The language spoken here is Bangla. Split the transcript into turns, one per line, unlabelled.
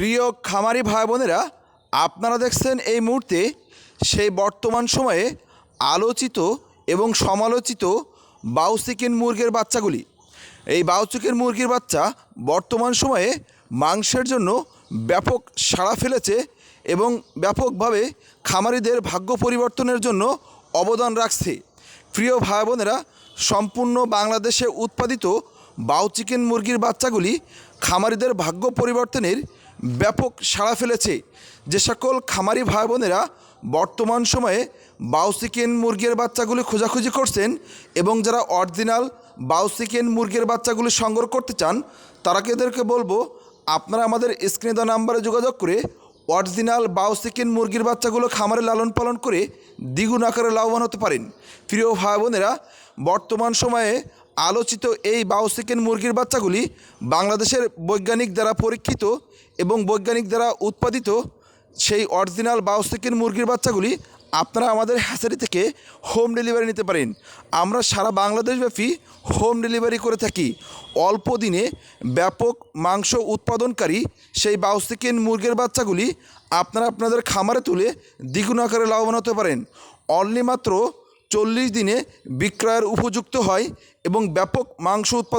প্রিয় খামারি ভাই বোনেরা আপনারা দেখছেন এই মুহূর্তে সেই বর্তমান সময়ে আলোচিত এবং সমালোচিত বাউসিকিন মুরগির বাচ্চাগুলি। এই বাউচিকেন মুরগির বাচ্চা বর্তমান সময়ে মাংসের জন্য ব্যাপক সাড়া ফেলেছে এবং ব্যাপকভাবে খামারিদের ভাগ্য পরিবর্তনের জন্য অবদান রাখছে। প্রিয় ভাই বোনেরা সম্পূর্ণ বাংলাদেশে উৎপাদিত বাউ চিকেন মুরগির বাচ্চাগুলি খামারিদের ভাগ্য পরিবর্তনের ব্যাপক সাড়া ফেলেছে। যে সকল খামারি ভাই বোনেরা বর্তমান সময়ে বাউ চিকেন মুরগির বাচ্চাগুলি খোঁজাখুঁজি করছেন এবং যারা অরিজিনাল বাউ চিকেন মুরগির বাচ্চাগুলি সংগ্রহ করতে চান, তারা এদেরকে বলব, আপনারা আমাদের স্ক্রিনে দেওয়া নাম্বারে যোগাযোগ করে অরিজিনাল বাউ চিকেন মুরগির বাচ্চাগুলো খামারে লালন পালন করে দ্বিগুণ আকারে লাভবান হতে পারেন। প্রিয় ভাই বোনেরা বর্তমান সময়ে আলোচিত এই বাউ চিকেন মুরগির বাচ্চাগুলি বাংলাদেশের বৈজ্ঞানিক দ্বারা পরীক্ষিত এবং বৈজ্ঞানিক দ্বারা উৎপাদিত, সেই অরিজিনাল বাউ চিকেন মুরগির বাচ্চাগুলি আপনারা আমাদের হ্যাচারি থেকে হোম ডেলিভারি নিতে পারেন। আমরা সারা বাংলাদেশব্যাপী হোম ডেলিভারি করে থাকি। অল্প দিনে ব্যাপক মাংস উৎপাদনকারী সেই বাউসিকেন মুরগির বাচ্চাগুলি আপনারা আপনাদের খামারে তুলে দ্বিগুণ আকারে লাভবান হতে পারেন। অনলি মাত্র চল্লিশ দিনে বিক্রয়ের উপযুক্ত হয় এবং ব্যাপক মাংস উৎপাদন